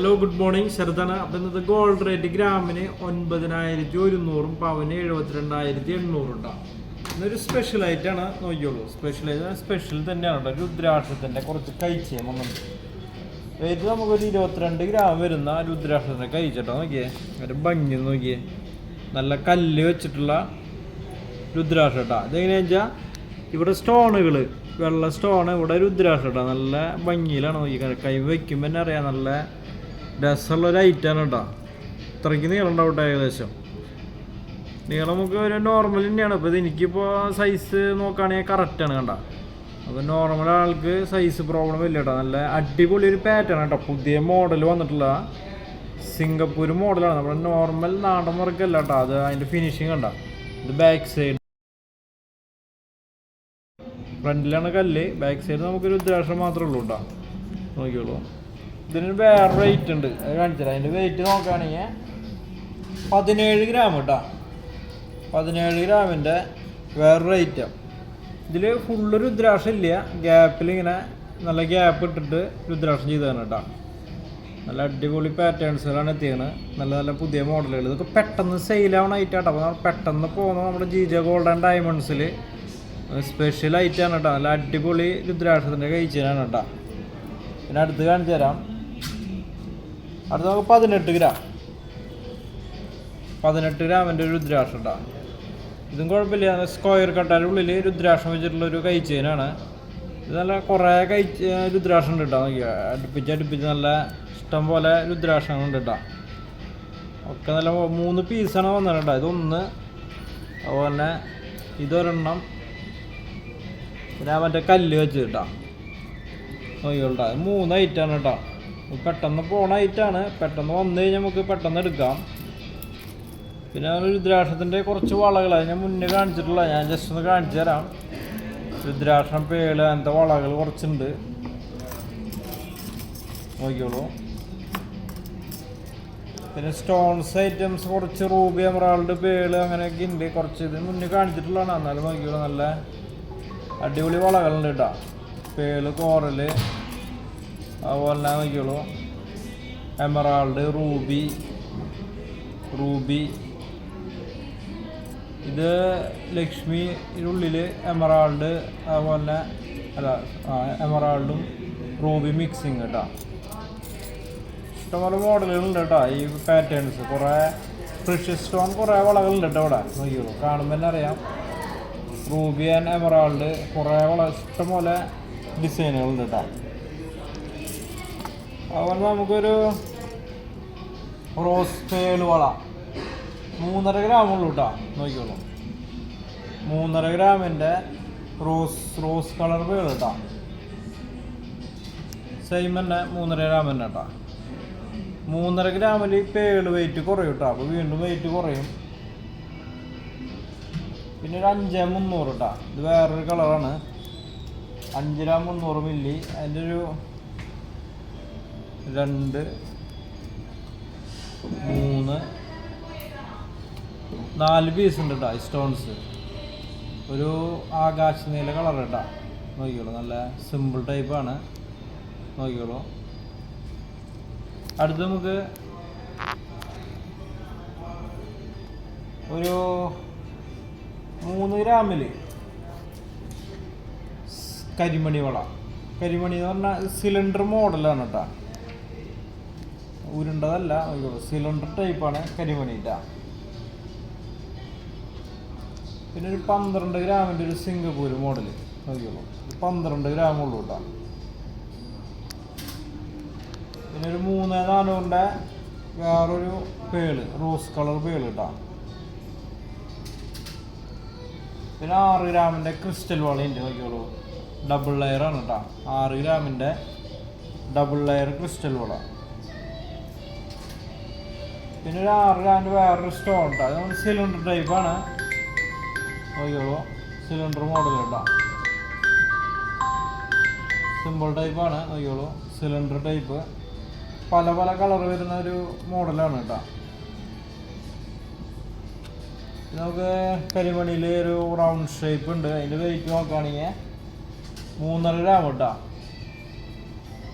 Hello good morning ശരതാണ് അപ്പം gold rate ഗ്രാമിന് ഒൻപതിനായിരത്തി ഒരുന്നൂറും പവന് എഴുപത്തിരണ്ടായിരത്തി എണ്ണൂറും ഉണ്ടാവും ഇന്നൊരു സ്പെഷ്യൽ ആയിട്ടാണ് നോക്കിയോളൂ. സ്പെഷ്യൽ ആയിട്ട് സ്പെഷ്യൽ തന്നെയാണ് രുദ്രാക്ഷത്തിന്റെ കുറച്ച് കഴിച്ചേ നമ്മൾ റേറ്റ് നമുക്കൊരു ഇരുപത്തിരണ്ട് ഗ്രാം വരുന്ന രുദ്രാക്ഷത്തിന്റെ കഴിച്ചിട്ടോ നോക്കിയേ. ഒരു ഭംഗി നോക്കിയേ. നല്ല കല്ല് വെച്ചിട്ടുള്ള രുദ്രാക്ഷ കേട്ടോ ഇതെങ്ങനെയാ വെച്ചാൽ ഇവിടെ സ്റ്റോണുകൾ വെള്ള സ്റ്റോൺ ഇവിടെ രുദ്രാക്ഷ കേട്ടോ നല്ല ഭംഗിയിലാണ് നോക്കി കൈ വയ്ക്കുമ്പോൾ തന്നെ അറിയാം നല്ല രസമുള്ള ഐറ്റം ആണ് കേട്ടോ ഇത്രയ്ക്ക് നീളം ഉണ്ടാവും കേട്ടോ ഏകദേശം. നീളം നമുക്ക് ഒരു നോർമൽ തന്നെയാണ്. ഇപ്പോൾ ഇത് എനിക്കിപ്പോൾ സൈസ് നോക്കുകയാണെങ്കിൽ കറക്റ്റാണ് കണ്ട. അപ്പോൾ നോർമൽ ആൾക്ക് സൈസ് പ്രോബ്ലം ഇല്ല കേട്ടോ നല്ല അടിപൊളി ഒരു പാറ്റേൺ കേട്ടോ പുതിയ മോഡൽ വന്നിട്ടുള്ള സിംഗപ്പൂർ മോഡലാണ് നമ്മുടെ നോർമൽ നാടൻ വർക്കല്ല കേട്ടോ അത് അതിന്റെ ഫിനിഷിങ് കണ്ട. ഇത് ബാക്ക് സൈഡ് ഫ്രണ്ടിലാണ് കല്ല്. ബാക്ക് സൈഡ് നമുക്കൊരു ഉദ്ദേശം മാത്രമേ ഉള്ളൂ കേട്ടോ നോക്കിയോളൂ ഇതിന് വേറെ വെയിറ്റ് ഉണ്ട്. അത് കാണിച്ചുതരാം അതിന്റെ വെയിറ്റ് നോക്കുകയാണെങ്കിൽ പതിനേഴ് ഗ്രാം കേട്ടോ പതിനേഴ് ഗ്രാമിന്റെ വേറെ റേറ്റാണ് ഇതിൽ ഫുള്ള് രുദ്രാക്ഷം ഇല്ല. ഗ്യാപ്പിൽ ഇങ്ങനെ നല്ല ഗ്യാപ്പ് ഇട്ടിട്ട് രുദ്രാക്ഷം ചെയ്തതാണ് കേട്ടോ നല്ല അടിപൊളി പാറ്റേൺസുകളാണ് എത്തിയത്. നല്ല നല്ല പുതിയ മോഡലുകൾ ഇതൊക്കെ പെട്ടെന്ന് സെയിലാവണ ഐറ്റാട്ടോ അപ്പോൾ പെട്ടെന്ന് പോകുന്ന നമ്മുടെ ജി ജെ ഗോൾഡൻ ഡയമണ്ട്സിൽ സ്പെഷ്യൽ ഐറ്റാണ് കേട്ടോ നല്ല അടിപൊളി രുദ്രാക്ഷത്തിന്റെ കഴിച്ചതാണ് കേട്ടോ പിന്നെ അടുത്ത് കാണിച്ചു തരാം. അടുത്ത് നമുക്ക് പതിനെട്ട് ഗ്രാം. പതിനെട്ട് ഗ്രാമിന്റെ ഒരു രുദ്രാക്ഷം ഉണ്ടാവും ഇതും കുഴപ്പമില്ല. സ്ക്വയർ കട്ടാന്റെ ഉള്ളിൽ രുദ്രാക്ഷം വെച്ചിട്ടുള്ള ഒരു കൈച്ചേനാണ് ഇത് നല്ല കുറേ കൈ രുദ്രാക്ഷം ഉണ്ട് കേട്ടോ. നോക്കിയാൽ അടുപ്പിച്ച് അടുപ്പിച്ച് നല്ല ഇഷ്ടം പോലെ രുദ്രാക്ഷങ്ങൾ ഉണ്ട് കേട്ടോ. ഒക്കെ നല്ല മൂന്ന് പീസാണ് വന്നത് കേട്ടോ. ഇതൊന്ന് അതുപോലെ തന്നെ ഇതൊരെണ്ണം പിന്നെ മറ്റേ കല്ല് വെച്ച് കേട്ടോ. നോക്കിയോട്ടോ മൂന്ന് ഐറ്റാണ് കേട്ടോ. പെട്ടെന്ന് പോണ ഐറ്റാണ് പെട്ടെന്ന് വന്നു കഴിഞ്ഞാൽ നമുക്ക് പെട്ടെന്ന് എടുക്കാം. പിന്നെ രുദ്രാക്ഷത്തിന്റെ കുറച്ച് വളകൾ അത് ഞാൻ മുന്നേ കാണിച്ചിട്ടുള്ള ഞാൻ ജസ്റ്റ് ഒന്ന് കാണിച്ചു തരാം. രുദ്രാക്ഷം പേൾ അങ്ങനത്തെ വളകൾ കുറച്ചുണ്ട്. നോക്കിയോളൂ പിന്നെ സ്റ്റോൺസ് ഐറ്റംസ് കുറച്ച് റൂബി എമറാൾഡ് പേൾ അങ്ങനെയൊക്കെ ഉണ്ട്. കുറച്ച് ഇത് മുന്നേ കാണിച്ചിട്ടുള്ളതാണ്. എന്നാലും നോക്കിയോളൂ നല്ല അടിപൊളി വളകളുണ്ട് കേട്ടോ. പേൾ കോറൽ അതുപോലെ തന്നെ നോക്കിയോളൂ എമറാൾഡ് റൂബി റൂബി ഇത് ലക്ഷ്മി ഉള്ളിൽ എമറാൾഡ് അതുപോലെ അല്ല എമറാൾഡും റൂബി മിക്സിങ് കേട്ടോ ഇഷ്ടംപോലെ മോഡലുകളുണ്ട് കേട്ടോ ഈ പാറ്റേൺസ് കുറേ ഫ്രിഷ് സ്റ്റോൺ കുറേ വളകളുണ്ട് കേട്ടോ ഇവിടെ. നോക്കിയോളൂ കാണുമ്പോൾ തന്നെ അറിയാം. റൂബി ആൻഡ് എമറാൾഡ് കുറേ വള ഇഷ്ടംപോലെ ഡിസൈനുകളുണ്ട് കേട്ടോ. അതുപോലെ നമുക്കൊരു റോസ് പേൾ വള. മൂന്നര ഗ്രാം ഉള്ളു കേട്ടോ നോക്കിക്കോളൂ. മൂന്നര ഗ്രാമിന്റെ റോസ് റോസ് കളർ പേൾ കേട്ടോ സെയിം തന്നെ മൂന്നര ഗ്രാം തന്നെ കേട്ടോ മൂന്നര ഗ്രാമിൽ പേൾ വെയിറ്റ് കുറയും കേട്ടോ അപ്പോൾ വീണ്ടും വെയിറ്റ് കുറയും. പിന്നെ ഒരു അഞ്ച് മുന്നൂറ് കേട്ടോ ഇത് വേറൊരു കളറാണ്. അഞ്ച് ഗ്രാം മുന്നൂറ് മില്ലി അതിന്റെ ഒരു രണ്ട് മൂന്ന് നാല് പീസ് ഉണ്ട് കേട്ടോ സ്റ്റോൺസ് ഒരു ആകാശ നീല കളർ കേട്ടോ നോക്കിക്കോളൂ നല്ല സിമ്പിൾ ടൈപ്പാണ് നോക്കിക്കോളൂ. അടുത്ത് നമുക്ക് ഒരു മൂന്ന് ഗ്രാമിൽ കരിമണി വള. കരിമണി എന്ന് പറഞ്ഞാൽ സിലിണ്ടർ മോഡലാണ് കേട്ടോ ഉരുണ്ടതല്ല ഒരു സിലിണ്ടർ ടൈപ്പാണ് കരിമണീറ്റ. പിന്നെ ഒരു പന്ത്രണ്ട് ഗ്രാമിന്റെ ഒരു സിംഗപ്പൂർ മോഡൽ നോക്കിയോളൂ പന്ത്രണ്ട് ഗ്രാം ഉള്ളു കേട്ടോ. പിന്നെ ഒരു മൂന്ന് നാനൂറിന്റെ വേറൊരു പേൾ റോസ് കളർ പേൾ കേട്ടോ. പിന്നെ ആറ് ഗ്രാമിന്റെ ക്രിസ്റ്റൽ വളയുണ്ട് നോക്കിയോളൂ ഡബിൾ ലെയർ ആണ് കേട്ടോ. ആറ് ഗ്രാമിന്റെ ഡബിൾ ലെയർ ക്രിസ്റ്റൽ വള. പിന്നെ ഒരു ആറ് ഗ്രാമിന്റെ വേറൊരു സ്റ്റോൺ ഉണ്ട്. അത് നമ്മൾ സിലിണ്ടർ ടൈപ്പാണ് നോക്കിയോളൂ സിലിണ്ടർ മോഡൽ കേട്ടോ സിമ്പിൾ ടൈപ്പാണ് നോക്കിയോളൂ സിലിണ്ടർ ടൈപ്പ് പല പല കളർ വരുന്ന ഒരു മോഡലാണ് കേട്ടോ. നമുക്ക് കരിമണിയിൽ ഒരു റൗണ്ട് ഷേപ്പ് ഉണ്ട്. അതിന്റെ വെയിറ്റ് നോക്കുകയാണെങ്കിൽ മൂന്നര ഗ്രാം കേട്ടോ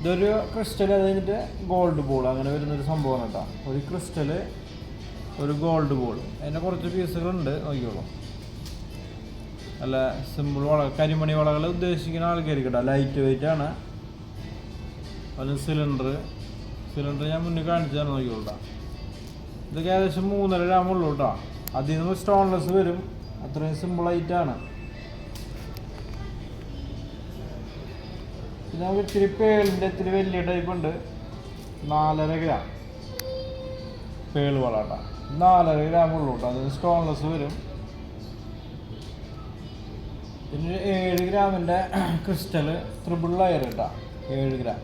ഇതൊരു ക്രിസ്റ്റൽ അത് കഴിഞ്ഞിട്ട് ഗോൾഡ് ബോൾ അങ്ങനെ വരുന്നൊരു സംഭവമാണ് കേട്ടോ. ഒരു ക്രിസ്റ്റൽ ഒരു ഗോൾഡ് ബോൾ അതിന്റെ കുറച്ച് പീസുകളുണ്ട് നോക്കിയോളൂ നല്ല സിമ്പിൾ വള കരിമണി വളകൾ ഉദ്ദേശിക്കുന്ന ആൾക്കാർക്ക് കേട്ടോ. ലൈറ്റ് വെയിറ്റ് ആണ്. അതിന് സിലിണ്ടർ സിലിണ്ടർ ഞാൻ മുന്നേ കാണിച്ചാണ് നോക്കിയോളൂ. ഇതൊക്കെ ഏകദേശം മൂന്നര ഗ്രാമുള്ളൂ കേട്ടോ അതിൽ നിന്ന് സ്റ്റോൺലെസ് വരും. അത്രയും സിമ്പിൾ പിന്നെ നമുക്ക് ഇത്തിരി പേളിന്റെ ഇത്തിരി വലിയ ടൈപ്പ് ഉണ്ട്. നാലര ഗ്രാം. പേൾ വളാട്ട നാലര ഗ്രാം ഉള്ളൂ കേട്ടോ. അതിന് സ്റ്റോൺലെസ് വരും. പിന്നെ ഏഴ് ഗ്രാമിന്റെ ക്രിസ്റ്റൽ ത്രിബിൾ ലയർ കേട്ടോ ഏഴ് ഗ്രാം.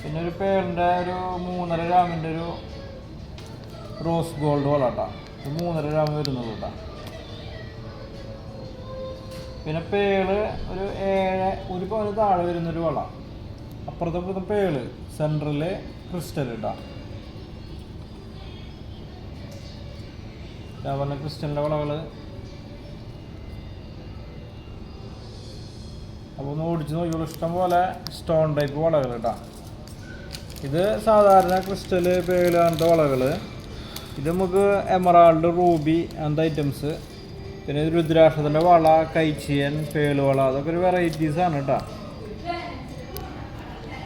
പിന്നെ ഒരു പേളിന്റെ ഒരു മൂന്നര ഗ്രാമിന്റെ ഒരു റോസ് ഗോൾഡ് ഇത് മൂന്നര ഗ്രാം വരുന്നത് കേട്ടോ. പിന്നെ പേൾ ഒരു ഏഴ് ഒരു പവന് താഴെ വരുന്നൊരു വള. അപ്പുറത്തെ അപ്പുറത്തെ പേൾ സെൻട്രൽ ക്രിസ്റ്റൽ ഇട്ടാ ഞാൻ പറഞ്ഞ ക്രിസ്റ്റലിന്റെ വളകൾ. അപ്പോൾ ഒന്ന് ഓടിച്ച് നോക്കിയോളൂ ഇഷ്ടം പോലെ സ്റ്റോൺ ടൈപ്പ് വളകൾ ഇട്ടാ ഇത് സാധാരണ ക്രിസ്റ്റൽ പേൾ അങ്ങനത്തെ വളകൾ ഇത് നമുക്ക് എമറാൾഡ് റൂബി അങ്ങനത്തെ ഐറ്റംസ്. പിന്നെ രുദ്രാക്ഷത്തിന്റെ വള കൈച്ചിയൻ പേൾ വള അതൊക്കെ ഒരു വെറൈറ്റീസ് ആണ് കേട്ടോ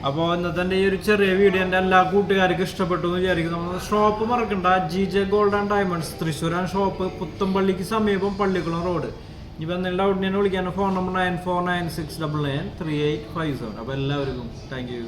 അപ്പോൾ ഇന്നത്തെ ഈ ഒരു ചെറിയ വീഡിയോ എന്റെ എല്ലാ കൂട്ടുകാർക്കും ഇഷ്ടപ്പെട്ടു എന്ന് വിചാരിക്കും നമ്മൾ ഷോപ്പ് മറക്കണ്ട. G J gold and diamonds തൃശ്ശൂരാണ് ഷോപ്പ് പുത്തമ്പള്ളിക്ക് സമീപം പള്ളിക്കുളം റോഡ് ഇനിയിപ്പോൾ എന്തെങ്കിലും ഡൗട്ട് ഞാൻ വിളിക്കാൻ phone number nine four nine six double nine three eight five seven അപ്പോൾ എല്ലാവർക്കും താങ്ക് യു